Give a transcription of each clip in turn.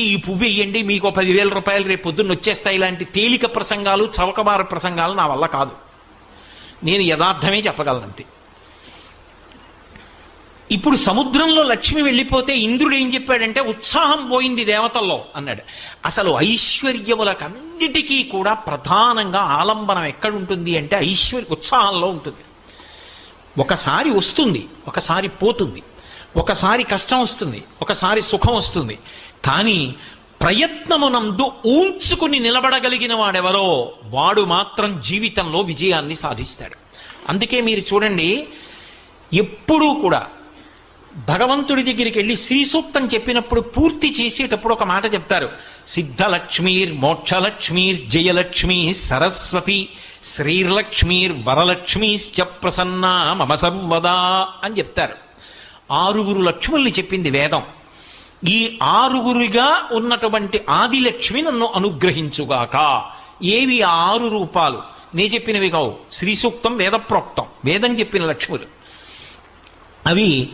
ఈ పువ్వు వేయండి మీకు పదివేల రూపాయలు రేపు పొద్దున్న వచ్చేస్తాయి. ఇలాంటి తేలిక ప్రసంగాలు చవకబార ప్రసంగాలు నా వల్ల కాదు. నేను యథార్థమే చెప్పగలనంతే. ఇప్పుడు సముద్రంలో లక్ష్మి వెళ్ళిపోతే ఇంద్రుడు ఏం చెప్పాడంటే ఉత్సాహం పోయింది దేవతల్లో అన్నాడు. అసలు ఐశ్వర్యములకన్నిటికీ కూడా ప్రధానంగా ఆలంబనం ఎక్కడుంటుంది అంటే ఐశ్వర్య ఉత్సాహంలో ఉంటుంది. ఒకసారి వస్తుంది ఒకసారి పోతుంది. ఒకసారి కష్టం వస్తుంది ఒకసారి సుఖం వస్తుంది. కానీ ప్రయత్నమునందు ఊంచుకుని నిలబడగలిగిన వాడెవరో వాడు మాత్రం జీవితంలో విజయాన్ని సాధిస్తాడు. అందుకే మీరు చూడండి ఎప్పుడూ కూడా భగవంతుడి దగ్గరికి వెళ్ళి శ్రీ సూక్తం చెప్పినప్పుడు పూర్తి చేసేటప్పుడు ఒక మాట చెప్తారు. సిద్ధలక్ష్మీర్ మోక్షలక్ష్మీర్ జయలక్ష్మి సరస్వతి శ్రీలక్ష్మీర్ వరలక్ష్మీశ్చ ప్రసన్నా మమ సర్వదా అని చెప్తారు. ఆరుగురు లక్ష్ముల్ని చెప్పింది వేదం. ఈ ఆరుగురిగా ఉన్నటువంటి ఆదిలక్ష్మి నన్ను అనుగ్రహించుగాక. ఏవి ఆరు రూపాలు? నే చెప్పినవి కావు. శ్రీ సూక్తం వేదప్రోక్తం. వేదం చెప్పిన లక్ష్ములు. అవి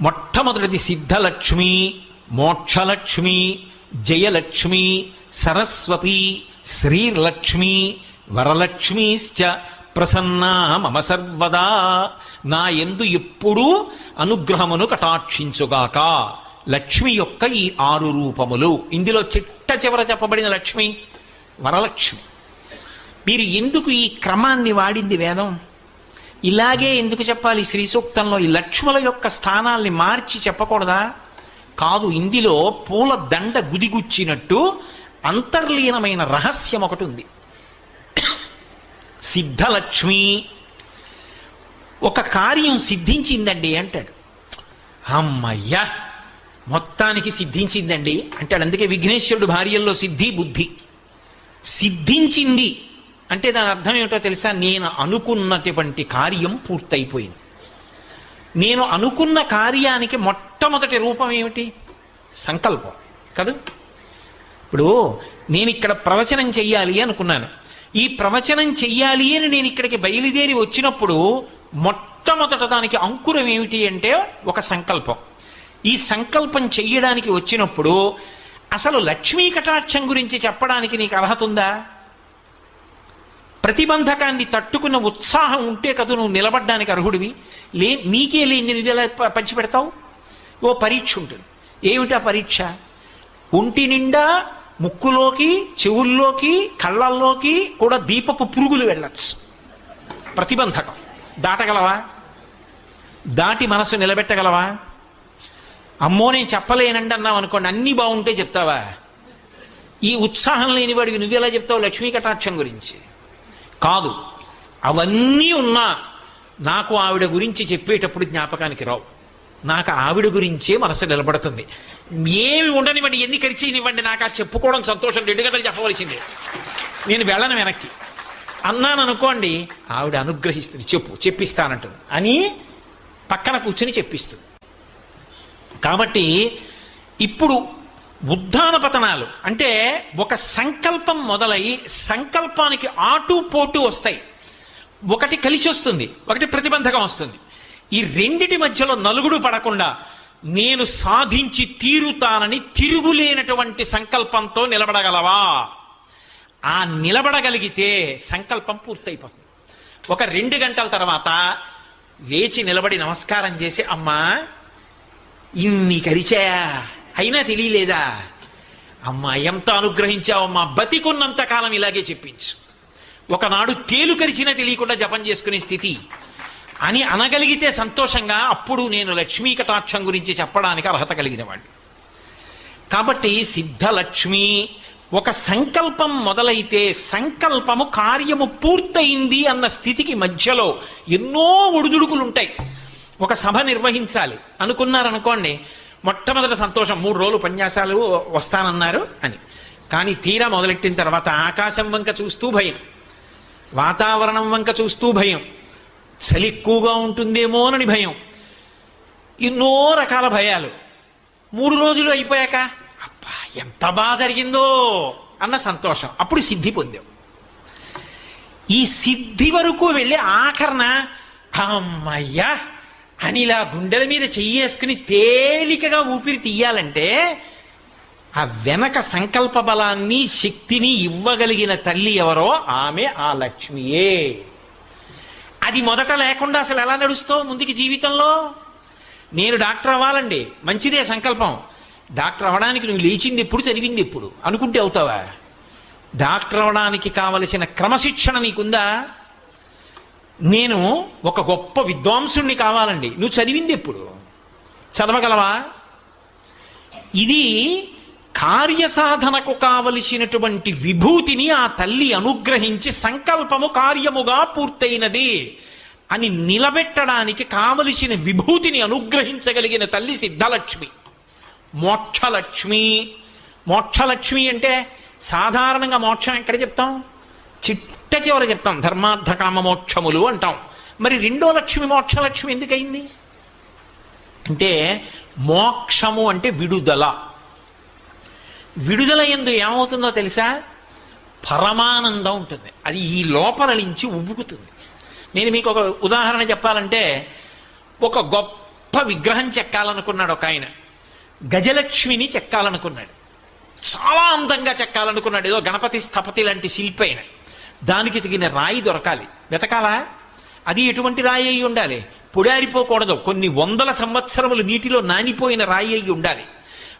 మొట్టమొదటిది సిద్ధలక్ష్మి మోక్షలక్ష్మి జయలక్ష్మి సరస్వతి శ్రీలక్ష్మి వరలక్ష్మీశ్చ ప్రసన్నా మమ సర్వదా. నా ఎందు ఎప్పుడూ అనుగ్రహమును కటాక్షించుగాక. లక్ష్మి యొక్క ఈ ఆరు రూపములు. ఇందులో చిట్ట చివర చెప్పబడిన లక్ష్మి వరలక్ష్మి. మీరు ఎందుకు ఈ క్రమాన్ని వాడింది వేదం? ఇలాగే ఎందుకు చెప్పాలి? శ్రీ సూక్తంలో ఈ లక్ష్ముల యొక్క స్థానాల్ని మార్చి చెప్పకూడదా? కాదు ఇందులో పూల దండ గుదిగుచ్చినట్టు అంతర్లీనమైన రహస్యం ఒకటి ఉంది. సిద్ధలక్ష్మి ఒక కార్యం సిద్ధించిందండి అంటాడు. అమ్మయ్యా! మొత్తానికి సిద్ధించిందండి. అంటాడు అందుకే విఘ్నేశ్వరుడు భార్యల్లో సిద్ధి బుద్ధి. సిద్ధించింది. అంటే దాని అర్థం ఏమిటో తెలుసా? నేను అనుకున్నటువంటి కార్యం పూర్తయిపోయింది. నేను అనుకున్న కార్యానికి మొట్టమొదటి రూపం ఏమిటి? సంకల్పం. కదా? ఇప్పుడు నేను ఇక్కడ ప్రవచనం చెయ్యాలి అనుకున్నాను. ఈ ప్రవచనం చెయ్యాలి అని నేను ఇక్కడికి బయలుదేరి వచ్చినప్పుడు మొట్టమొదట దానికి అంకురం ఏమిటి అంటే ఒక సంకల్పం. ఈ సంకల్పం చెయ్యడానికి వచ్చినప్పుడు అసలు లక్ష్మీ కటాక్షం గురించి చెప్పడానికి నీకు అర్హత ఉందా? ప్రతిబంధకాన్ని తట్టుకున్న ఉత్సాహం ఉంటే కదా నువ్వు నిలబడ్డానికి అర్హుడివి. లే నీకే లేని నువ్వు పంచిపెడతావు? ఓ పరీక్ష ఉంటుంది. ఏమిటా పరీక్ష? ఒంటి నిండా ముక్కులోకి చెవుల్లోకి కళ్ళల్లోకి కూడా దీపపు పురుగులు వెళ్ళచ్చు. ప్రతిబంధకం. దాటగలవా? దాటి మనసు నిలబెట్టగలవా? అమ్మో నేను చెప్పలేనండి అన్నావు అనుకోండి అన్నీ బాగుంటే చెప్తావా? ఈ ఉత్సాహం లేని నువ్వు నువ్వెలా చెప్తావు లక్ష్మీ కటాక్షం గురించి? కాదు అవన్నీ ఉన్నా నాకు ఆవిడ గురించి చెప్పేటప్పుడు జ్ఞాపకానికి రావు. నాకు ఆవిడ గురించే మనసు నిలబడుతుంది. ఏమి ఉండనివ్వండి ఎన్ని కరిచేయనివ్వండి నాకు ఆ చెప్పుకోవడం సంతోషం రెండు గంటలు చెప్పవలసిందే. నేను వెళ్ళను వెనక్కి. అన్నాను అనుకోండి ఆవిడ అనుగ్రహిస్తుంది చెప్పు చెప్పిస్తానంటుంది. అని పక్కన కూర్చుని చెప్పిస్తుంది. కాబట్టి ఇప్పుడు ఉద్దాన పతనాలు అంటే ఒక సంకల్పం మొదలై సంకల్పానికి ఆటు పోటు వస్తాయి. ఒకటి కలిసి వస్తుంది ఒకటి ప్రతిబంధకం వస్తుంది. ఈ రెండిటి మధ్యలో నలుగుడు పడకుండా నేను సాధించి తీరుతానని తిరుగులేనటువంటి సంకల్పంతో నిలబడగలవా? ఆ నిలబడగలిగితే సంకల్పం పూర్తయిపోతుంది. ఒక రెండు గంటల తర్వాత లేచి నిలబడి నమస్కారం చేసి అమ్మా ఇన్ని కరిచాయా అయినా తెలియలేదా? అమ్మ ఎంత అనుగ్రహించావమ్మా బతికున్నంత కాలం ఇలాగే చెప్పించు. ఒకనాడు తేలు కరిచినా తెలియకుండా జపం చేసుకునే స్థితి. అని అనగలిగితే సంతోషంగా అప్పుడు నేను లక్ష్మీ కటాక్షం గురించి చెప్పడానికి అర్హత కలిగిన వాడు కాబట్టి సిద్ధలక్ష్మి ఒక సంకల్పం మొదలైతే సంకల్పము కార్యము పూర్తయింది అన్న స్థితికి మధ్యలో ఎన్నో ఒడిదుడుకులు ఉంటాయి ఒక సభ నిర్వహించాలి. అనుకున్నారనుకోండి మొట్టమొదటి సంతోషం మూడు రోజులు ఉపన్యాసాలు వస్తానన్నారు అని. కానీ తీరా మొదలెట్టిన తర్వాత ఆకాశం వంక చూస్తూ భయం. వాతావరణం వంక చూస్తూ భయం. చలి ఎక్కువగా ఉంటుందేమోనని భయం. ఎన్నో రకాల భయాలు. మూడు రోజులు అయిపోయాక అబ్బా ఎంత బాగా జరిగిందో! అన్న సంతోషం. అప్పుడు సిద్ధి పొందాం. ఈ సిద్ధి వరకు వెళ్ళి ఆఖరణ అమ్మయ్యా అని ఇలా గుండెల మీద చెయ్యేసుకుని తేలికగా ఊపిరి తీయాలంటే ఆ వెనక సంకల్ప బలాన్ని శక్తిని ఇవ్వగలిగిన తల్లి ఎవరో ఆమె ఆ లక్ష్మియే. అది మొదట లేకుండా అసలు ఎలా నడుస్తావు ముందుకి జీవితంలో? నేను డాక్టర్ అవ్వాలండి. మంచిదే సంకల్పం. డాక్టర్ అవ్వడానికి నువ్వు లేచింది ఎప్పుడు చదివింది ఎప్పుడు? అనుకుంటే అవుతావా? డాక్టర్ అవ్వడానికి కావలసిన క్రమశిక్షణ నీకుందా? నేను ఒక గొప్ప విద్వాంసుణ్ణి కావాలండి. నువ్వు చదివింది ఎప్పుడు? చదవగలవా? ఇది కార్యసాధనకు కావలసినటువంటి విభూతిని ఆ తల్లి అనుగ్రహించి సంకల్పము కార్యముగా పూర్తయినది అని నిలబెట్టడానికి కావలసిన విభూతిని అనుగ్రహించగలిగిన తల్లి సిద్ధలక్ష్మి. మోక్షలక్ష్మి. మోక్షలక్ష్మి అంటే సాధారణంగా మోక్షం ఎక్కడ చెప్తాం? చిట్ట చివర చెప్తాం ధర్మార్థ కామ మోక్షములు అంటాం. మరి రెండో లక్ష్మి మోక్షలక్ష్మి ఎందుకయింది? అంటే మోక్షము అంటే విడుదల. విడుదల ఎందు ఏమవుతుందో తెలుసా? పరమానందం ఉంటుంది. అది ఈ లోపల నుంచి ఉబ్బుకుతుంది నేను మీకు ఒక ఉదాహరణ చెప్పాలంటే ఒక గొప్ప విగ్రహం చెక్కాలనుకున్నాడు ఒక ఆయన. గజలక్ష్మిని చెక్కాలనుకున్నాడు. చాలా అందంగా చెక్కాలనుకున్నాడు. ఏదో గణపతి స్థపతి లాంటి శిల్పి అయినా దానికి తగిన రాయి దొరకాలి. వెతకాలా? అది ఎటువంటి రాయి అయి ఉండాలి? పొడారిపోకూడదు కొన్ని వందల సంవత్సరములు నీటిలో నానిపోయిన రాయి అయి ఉండాలి.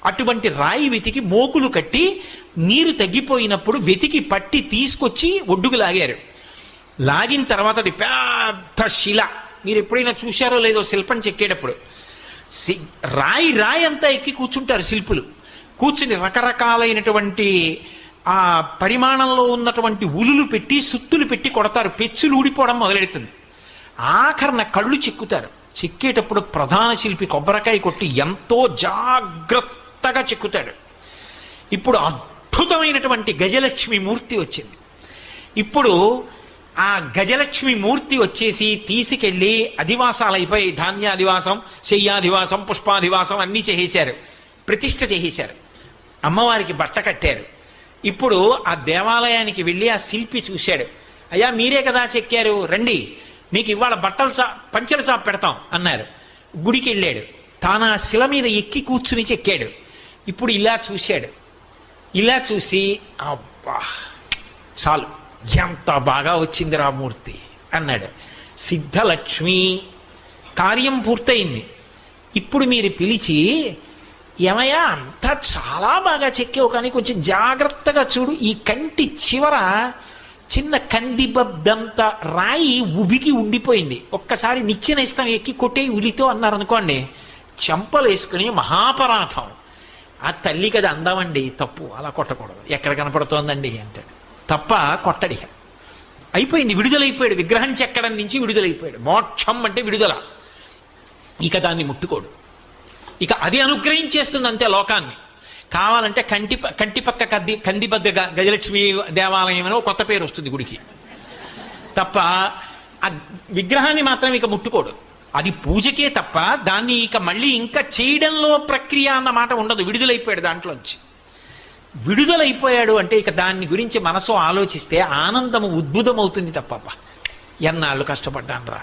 అటువంటి రాయి వెతికి మోకులు కట్టి నీరు తగ్గిపోయినప్పుడు వెతికి పట్టి తీసుకొచ్చి ఒడ్డుకు లాగారు. లాగిన తర్వాత అది పెద్ద శిల. మీరు ఎప్పుడైనా చూశారో లేదో శిల్పం చెక్కేటప్పుడు. రాయి రాయి అంతా ఎక్కి కూర్చుంటారు శిల్పులు. కూర్చుని రకరకాలైనటువంటి ఆ పరిమాణంలో ఉన్నటువంటి ఉలులు పెట్టి సుత్తులు పెట్టి కొడతారు. పెచ్చులు ఊడిపోవడం మొదలెడుతుంది. ఆఖరణ కళ్ళు చెక్కుతారు. చెక్కేటప్పుడు ప్రధాన శిల్పి కొబ్బరికాయ కొట్టి ఎంతో జాగ్రత్తగా చెక్కుతాడు. ఇప్పుడు అద్భుతమైనటువంటి గజలక్ష్మి మూర్తి వచ్చింది. ఇప్పుడు ఆ గజలక్ష్మి మూర్తి వచ్చేసి తీసుకెళ్ళి అధివాసాలైపోయి ధాన్యాధివాసం శయ్యాధివాసం పుష్పాధివాసం అన్నీ చేసేశారు. ప్రతిష్ట చేసేశారు. అమ్మవారికి బట్ట కట్టారు. ఇప్పుడు ఆ దేవాలయానికి వెళ్ళి ఆ శిల్పి చూశాడు. అయ్యా మీరే కదా చెక్కారు? రండి. మీకు ఇవాళ బట్టలు చా పంచలు చాప్ పెడతాం అన్నారు. గుడికి వెళ్ళాడు. తాను ఆ శిల మీద ఎక్కి కూర్చుని చెక్కాడు. ఇప్పుడు ఇలా చూశాడు. ఇలా చూసి అబ్బా చాలు. ఎంత బాగా వచ్చింది రామూర్తి అన్నాడు. సిద్ధలక్ష్మి కార్యం పూర్తయింది. ఇప్పుడు మీరు పిలిచి ఏమయ్యా? అంతా చాలా బాగా చెక్కావు కానీ కొంచెం జాగ్రత్తగా చూడు. ఈ కంటి చివర చిన్న కందిబద్దంత రాయి ఉబికి ఉండిపోయింది. ఒక్కసారి నిచ్చిన ఇస్తాం ఎక్కి కొట్టే ఉలితో అన్నారు అనుకోండి చెంపలు వేసుకుని మహాపరాధం. ఆ తల్లికి అది అందమండి తప్పు అలా కొట్టకూడదు. ఎక్కడ కనపడుతోందండి? అంటాడు. తప్ప కొట్టడిగా అయిపోయింది విడుదలైపోయాడు. విగ్రహం చెక్కడం నుంచి విడుదలైపోయాడు. మోక్షం అంటే విడుదల. ఇక దాన్ని ముట్టుకోడు. ఇక అది అనుగ్రహించేస్తుంది అంతే లోకాన్ని. కావాలంటే కంటి కంటిపక్క కద్ది కందిబద్ద గ- గజలక్ష్మి దేవాలయం అని కొత్త పేరు వస్తుంది గుడికి. తప్ప ఆ విగ్రహాన్ని మాత్రం ఇక ముట్టుకోడు. అది పూజకే తప్ప దాన్ని ఇక మళ్ళీ ఇంకా చేయడంలో ప్రక్రియ అన్న మాట ఉండదు. విడుదలైపోయాడు దాంట్లోంచి. విడుదలైపోయాడు అంటే ఇక దాన్ని గురించి మనసు ఆలోచిస్తే ఆనందము ఉద్భుతమవుతుంది తప్ప ఎన్నాళ్ళు కష్టపడ్డాను రా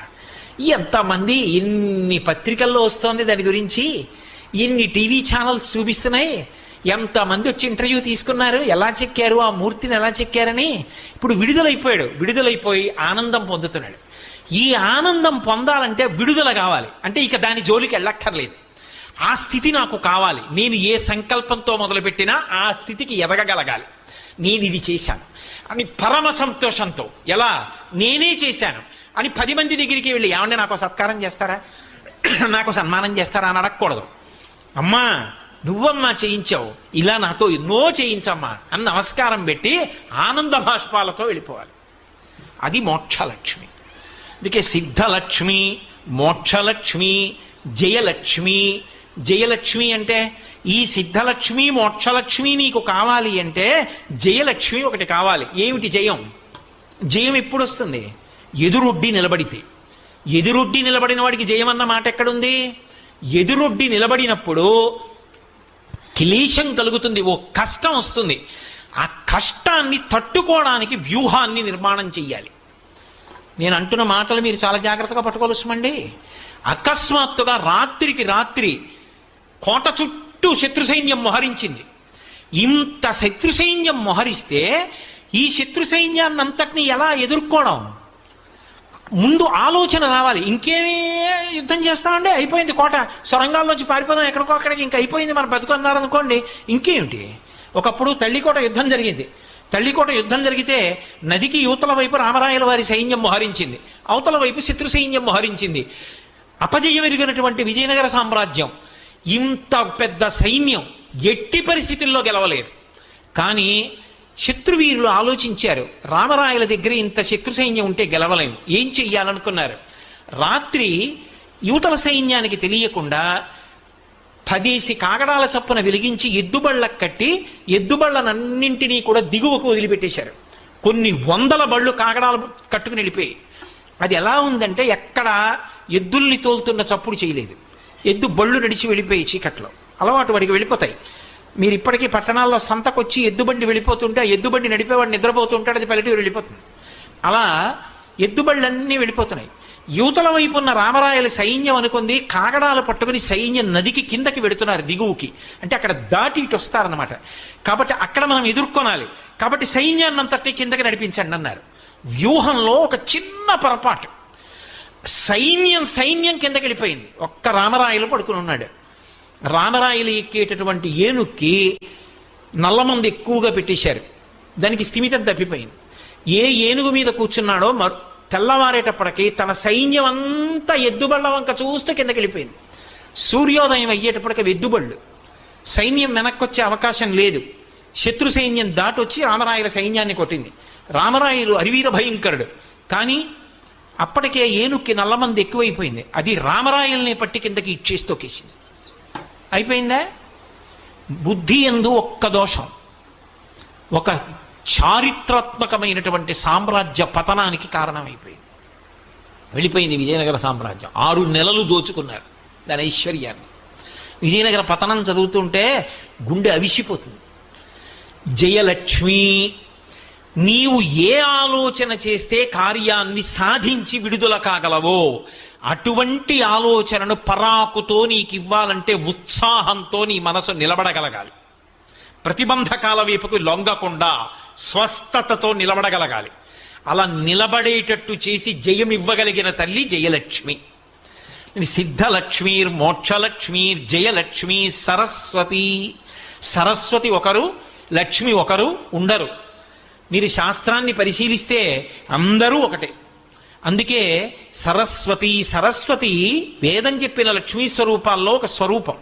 ఎంతమంది ఎన్ని పత్రికల్లో వస్తోంది దాని గురించి? ఎన్ని టీవీ ఛానల్స్ చూపిస్తున్నాయి? ఎంతమంది వచ్చి ఇంటర్వ్యూ తీసుకున్నారు? ఎలా చెక్కారు? ఆ మూర్తిని ఎలా చెక్కారని? ఇప్పుడు విడుదలైపోయాడు. విడుదలైపోయి ఆనందం పొందుతున్నాడు. ఈ ఆనందం పొందాలంటే విడుదల కావాలి. అంటే ఇక దాని జోలికి వెళ్ళక్కర్లేదు. ఆ స్థితి నాకు కావాలి. నేను ఏ సంకల్పంతో మొదలుపెట్టినా ఆ స్థితికి ఎదగగలగాలి. నేను ఇది చేశాను. అని పరమ సంతోషంతో. ఎలా? నేనే చేశాను. అని పది మంది దగ్గరికి వెళ్ళి ఏమన్నా నాకు సత్కారం చేస్తారా? నాకు సన్మానం చేస్తారా? అని అడగకూడదు. అమ్మా నువ్వమ్మా చేయించావు. ఇలా నాతో ఎన్నో చేయించమ్మా అని నమస్కారం పెట్టి ఆనంద భాష్పాలతో వెళ్ళిపోవాలి. అది మోక్షలక్ష్మి. అందుకే సిద్ధలక్ష్మి మోక్షలక్ష్మి జయలక్ష్మి. జయలక్ష్మి అంటే ఈ సిద్ధలక్ష్మి మోక్షలక్ష్మి నీకు కావాలి అంటే జయలక్ష్మి ఒకటి కావాలి. ఏమిటి జయం? జయం ఎప్పుడు వస్తుంది? ఎదురొడ్డి నిలబడితే. ఎదురొడ్డి నిలబడిన వాడికి జయం అన్న మాట ఎక్కడుంది? ఎదురొడ్డి నిలబడినప్పుడు క్లేశం కలుగుతుంది ఓ కష్టం వస్తుంది. ఆ కష్టాన్ని తట్టుకోవడానికి వ్యూహాన్ని నిర్మాణం చెయ్యాలి. నేను అంటున్న మాటలు మీరు చాలా జాగ్రత్తగా పట్టుకోవలసిమండి. అకస్మాత్తుగా రాత్రికి రాత్రి కోట చుట్టూ శత్రు సైన్యం మొహరించింది. ఇంత శత్రు సైన్యం మొహరిస్తే ఈ శత్రు సైన్యాన్ని అంతటిని ఎలా ఎదుర్కోవడం? ముందు ఆలోచన రావాలి. ఇంకేమీ యుద్ధం చేస్తామండి? అయిపోయింది కోట. సొరంగాల్లోంచి పారిపోదాం ఎక్కడికో అక్కడికి ఇంకా అయిపోయింది మన బతుకున్నారనుకోండి ఇంకేమిటి? ఒకప్పుడు తల్లికోట యుద్ధం జరిగింది. తల్లికోట యుద్ధం జరిగితే నదికి యువతల వైపు రామరాయల వారి సైన్యం మోహరించింది. అవతల వైపు శత్రు సైన్యం మోహరించింది. అపజయమెరిగినటువంటి విజయనగర సామ్రాజ్యం ఇంత పెద్ద సైన్యం ఎట్టి పరిస్థితుల్లో గెలవలేరు కానీ శత్రువీరులు ఆలోచించారు. రామరాయల దగ్గర ఇంత శత్రు సైన్యం ఉంటే గెలవలేం. ఏం చెయ్యాలనుకున్నారు? రాత్రి యువతల సైన్యానికి తెలియకుండా పదేసి కాగడాల చప్పున వెలిగించి ఎద్దుబళ్ళకు కట్టి ఎద్దుబళ్ళనన్నింటినీ కూడా దిగువకు వదిలిపెట్టేశారు. కొన్ని వందల బళ్ళు కాగడాలు కట్టుకుని వెళ్ళిపోయి అది ఎలా ఉందంటే ఎక్కడ ఎద్దుల్ని తోలుతున్న చప్పుడు చేయలేదు. ఎద్దు బళ్ళు నడిచి వెళ్ళిపోయి చీకట్లో. అలవాటు వాడికి వెళ్ళిపోతాయి. మీరు ఇప్పటికీ పట్టణాల్లో సంతకొచ్చి ఎద్దుబండి వెళ్ళిపోతుంటే ఆ ఎద్దుబండి నడిపేవాడు నిద్రపోతుంటాడు అది పల్లెటూరు వెళ్ళిపోతుంది. అలా ఎద్దుబళ్ళన్నీ వెళ్ళిపోతున్నాయి. యువతల వైపు ఉన్న రామరాయల సైన్యం అనుకుంది కాగడాలు పట్టుకుని సైన్యం నదికి కిందకి వెడుతున్నారు దిగువకి. అంటే అక్కడ దాటి ఇటు వస్తారనమాట కాబట్టి అక్కడ మనం ఎదుర్కొనాలి. కాబట్టి సైన్యాన్ని అంతటి కిందకి నడిపించండి అన్నారు. వ్యూహంలో ఒక చిన్న పొరపాటు. సైన్యం సైన్యం కిందకి వెళ్ళిపోయింది. ఒక్క రామరాయలు పడుకుని ఉన్నాడు. రామరాయలు ఎక్కేటటువంటి ఏనుక్కి నల్లమంది ఎక్కువగా పెట్టేశారు. దానికి స్థిమితం తప్పిపోయింది. ఏ ఏనుగు మీద కూర్చున్నాడో మరు తెల్లవారేటప్పటికి తన సైన్యం అంతా ఎద్దుబళ్ళ వంక చూస్తూ కిందకి వెళ్ళిపోయింది సూర్యోదయం అయ్యేటప్పటికి అవి ఎద్దుబళ్ళు. సైన్యం వెనక్కొచ్చే అవకాశం లేదు. శత్రు సైన్యం దాటొచ్చి రామరాయల సైన్యాన్ని కొట్టింది. రామరాయలు అరివీర భయంకరుడు. కానీ అప్పటికే ఏనుక్కి నల్లమంది ఎక్కువైపోయింది. అది రామరాయల్ని పట్టి కిందకి ఇచ్చేసి తొక్కేసింది. అయిపోయిందా? బుద్ధి ఎందు ఒక్క దోషం. ఒక చారిత్రాత్మకమైనటువంటి సామ్రాజ్య పతనానికి కారణమైపోయింది. వెళ్ళిపోయింది విజయనగర సామ్రాజ్యం. ఆరు నెలలు దోచుకున్నారు దాని ఐశ్వర్యాన్ని. విజయనగర పతనం చదువుతుంటే గుండె అవిసిపోతుంది. జయలక్ష్మి నీవు ఏ ఆలోచన చేస్తే కార్యాన్ని సాధించి విడుదల కాగలవో అటువంటి ఆలోచనను పరాకుతో నీకు ఇవ్వాలంటే ఉత్సాహంతో నీ మనసు నిలబడగలగాలి. ప్రతిబంధకాల వైపుకు లొంగకుండా స్వస్థతతో నిలబడగలగాలి. అలా నిలబడేటట్టు చేసి జయం ఇవ్వగలిగిన తల్లి జయలక్ష్మి. సిద్ధలక్ష్మీర్ మోక్షలక్ష్మీర్ జయలక్ష్మి సరస్వతి. సరస్వతి ఒకరు లక్ష్మి ఒకరు ఉండరు. మీరు శాస్త్రాన్ని పరిశీలిస్తే అందరూ ఒకటే. అందుకే సరస్వతి సరస్వతి వేదం చెప్పిన లక్ష్మీ స్వరూపాల్లో ఒక స్వరూపం.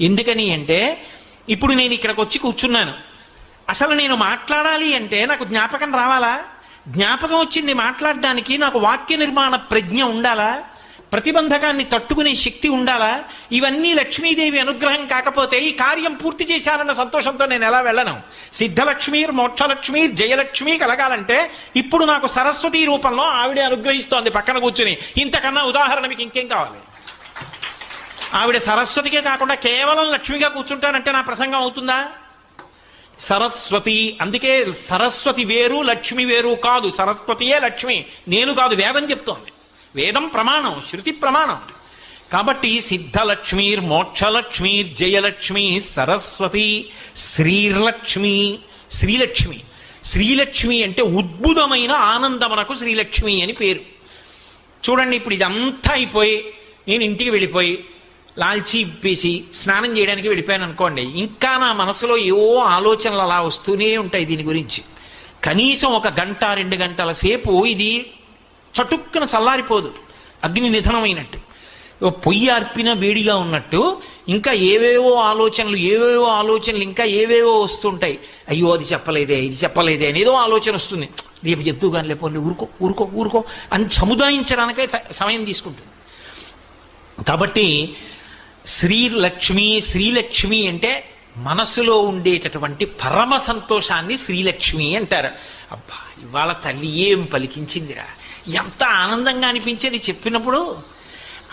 ఎందుకని అంటే ఇప్పుడు నేను ఇక్కడికి వచ్చి కూర్చున్నాను. అసలు నేను మాట్లాడాలి అంటే నాకు జ్ఞాపకం రావాలా? జ్ఞాపకం వచ్చింది మాట్లాడడానికి నాకు వాక్య నిర్మాణ ప్రజ్ఞ ఉండాలా? ప్రతిబంధకాన్ని తట్టుకునే శక్తి ఉండాలా? ఇవన్నీ లక్ష్మీదేవి అనుగ్రహం కాకపోతే ఈ కార్యం పూర్తి చేశానన్న సంతోషంతో నేను ఎలా వెళ్ళను? సిద్ధలక్ష్మీర్ మోక్షలక్ష్మీర్ జయలక్ష్మి కలగాలంటే ఇప్పుడు నాకు సరస్వతి రూపంలో ఆవిడే అనుగ్రహిస్తోంది పక్కన కూర్చుని. ఇంతకన్నా ఉదాహరణ మీకు ఇంకేం కావాలి? ఆవిడ సరస్వతికే కాకుండా కేవలం లక్ష్మిగా కూర్చుంటానంటే నా ప్రసంగం అవుతుందా? సరస్వతి అందుకే సరస్వతి వేరు లక్ష్మి వేరు కాదు. సరస్వతియే లక్ష్మి. నేను కాదు వేదం చెప్తోంది. వేదం ప్రమాణం శృతి ప్రమాణం. కాబట్టి సిద్ధలక్ష్మీర్ మోక్షలక్ష్మీర్ జయలక్ష్మి సరస్వతి శ్రీలక్ష్మి శ్రీలక్ష్మి. శ్రీలక్ష్మి అంటే ఉద్భుతమైన ఆనందమునకు శ్రీలక్ష్మి అని పేరు. చూడండి ఇప్పుడు ఇదంతా అయిపోయి నేను ఇంటికి వెళ్ళిపోయి లాల్చీ ఇప్పేసి స్నానం చేయడానికి వెళ్ళిపోయాను అనుకోండి ఇంకా నా మనసులో ఏవో ఆలోచనలు అలా వస్తూనే ఉంటాయి దీని గురించి. కనీసం ఒక గంట రెండు గంటల సేపు ఇది చటుక్కున చల్లారిపోదు. అగ్ని నిధనమైనట్టు. పొయ్యి అర్పిన వేడిగా ఉన్నట్టు ఇంకా ఏవేవో ఆలోచనలు ఏవేవో ఆలోచనలు ఇంకా ఏవేవో వస్తుంటాయి. అయ్యో అది చెప్పలేదే ఇది చెప్పలేదే అనేదో ఆలోచన వస్తుంది. రేపు చెప్తూ కానీ లేకపోతే ఊరుకో ఊరుకో ఊరుకో అని సముదాయించడానికే సమయం తీసుకుంటుంది. కాబట్టి శ్రీలక్ష్మి శ్రీలక్ష్మి అంటే మనసులో ఉండేటటువంటి పరమ సంతోషాన్ని శ్రీలక్ష్మి అంటారు. అబ్బా ఇవాళ తల్లి ఏం పలికించిందిరా? ఎంత ఆనందంగా అనిపించేది చెప్పినప్పుడు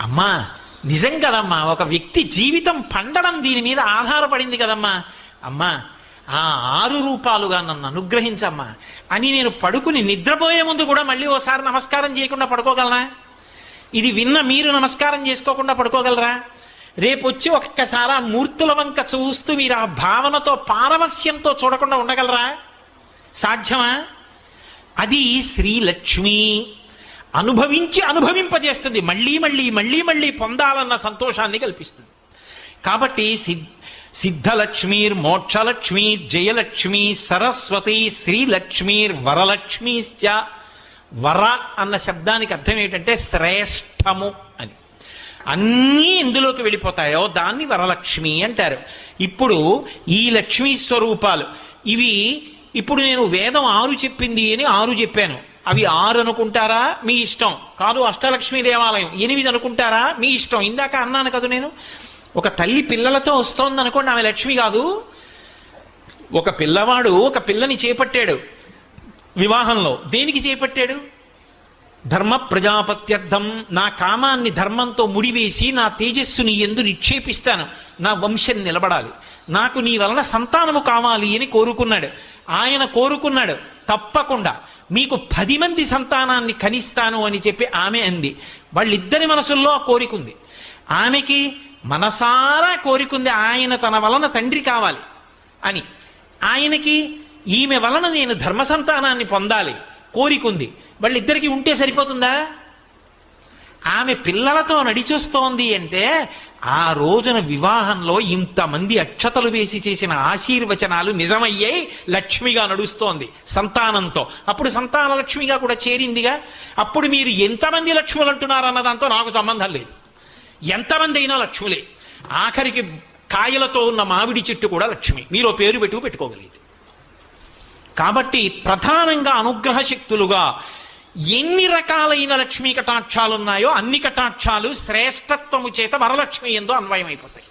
అమ్మా నిజం కదమ్మా ఒక వ్యక్తి జీవితం పండడం దీని మీద ఆధారపడింది కదమ్మా. అమ్మా ఆ ఆరు రూపాలుగా నన్ను అనుగ్రహించమ్మా. అని నేను పడుకుని నిద్రపోయే ముందు కూడా మళ్ళీ ఓసారి నమస్కారం చేయకుండా పడుకోగలనా? ఇది విన్న మీరు నమస్కారం చేసుకోకుండా పడుకోగలరా? రేపు వచ్చి ఒక్కసారి ఆ మూర్తుల వంక చూస్తూ మీరు ఆ భావనతో పారవస్యంతో చూడకుండా ఉండగలరా? సాధ్యమా? అది శ్రీలక్ష్మి. అనుభవించి అనుభవింపజేస్తుంది. మళ్ళీ మళ్ళీ మళ్ళీ మళ్ళీ పొందాలన్న సంతోషాన్ని కల్పిస్తుంది. కాబట్టి సిద్ సిద్ధలక్ష్మీర్ మోక్షలక్ష్మీర్ జయలక్ష్మి సరస్వతి శ్రీలక్ష్మీర్ వరలక్ష్మీశ్చ వర అన్న శబ్దానికి అర్థం ఏంటంటే శ్రేష్టము అని. అన్నీ ఇందులోకి వెళ్ళిపోతాయో దాన్ని వరలక్ష్మి అంటారు. ఇప్పుడు ఈ లక్ష్మీ స్వరూపాలు ఇవి ఇప్పుడు నేను వేదం ఆరు చెప్పింది అని ఆరు చెప్పాను. అవి ఆరు అనుకుంటారా? మీ ఇష్టం. కాదు అష్టలక్ష్మి దేవాలయం. ఎనిమిది అనుకుంటారా? మీ ఇష్టం. ఇందాక అన్నాను కదా నేను. ఒక తల్లి పిల్లలతో వస్తోంది అనుకోండి ఆమె లక్ష్మి కాదు. ఒక పిల్లవాడు ఒక పిల్లని చేపట్టాడు వివాహంలో. దేనికి చేపట్టాడు? ధర్మ ప్రజాపత్యర్థం. నా కామాన్ని ధర్మంతో ముడివేసి నా తేజస్సుని ఎందు నిక్షేపిస్తాను. నా వంశం నిలబడాలి. నాకు నీ వలన సంతానము కావాలి అని కోరుకున్నాడు. ఆయన కోరుకున్నాడు తప్పకుండా. మీకు పది మంది సంతానాన్ని కనిస్తాను అని చెప్పి ఆమె అంది. వాళ్ళిద్దరి మనసుల్లో ఆ కోరిక ఉంది. ఆమెకి మనసారా కోరికుంది ఆయన తన వలన తండ్రి కావాలి అని. ఆయనకి ఈమె వలన నేను ధర్మ సంతానాన్ని పొందాలి కోరికుంది వాళ్ళిద్దరికీ ఉంటే సరిపోతుందా? ఆమె పిల్లలతో నడిచొస్తోంది అంటే ఆ రోజున వివాహంలో ఇంతమంది అక్షతలు వేసి చేసిన ఆశీర్వచనాలు నిజమయ్యాయి లక్ష్మిగా నడుస్తోంది సంతానంతో. అప్పుడు సంతాన లక్ష్మిగా కూడా చేరిందిగా. అప్పుడు మీరు ఎంతమంది లక్ష్ములు అంటున్నారన్న దాంతో నాకు సంబంధం లేదు. ఎంతమంది అయినా లక్ష్ములే. ఆఖరికి కాయలతో ఉన్న మామిడి చెట్టు కూడా లక్ష్మి. మీరు పేరు పెట్టుకు పెట్టుకోగలిగింది కాబట్టి ప్రధానంగా అనుగ్రహ శక్తులుగా ఎన్ని రకాలైన లక్ష్మీ కటాక్షాలు ఉన్నాయో అన్ని కటాక్షాలు శ్రేష్టత్వము చేత వరలక్ష్మి ఎందు అన్వయమైపోతాయి.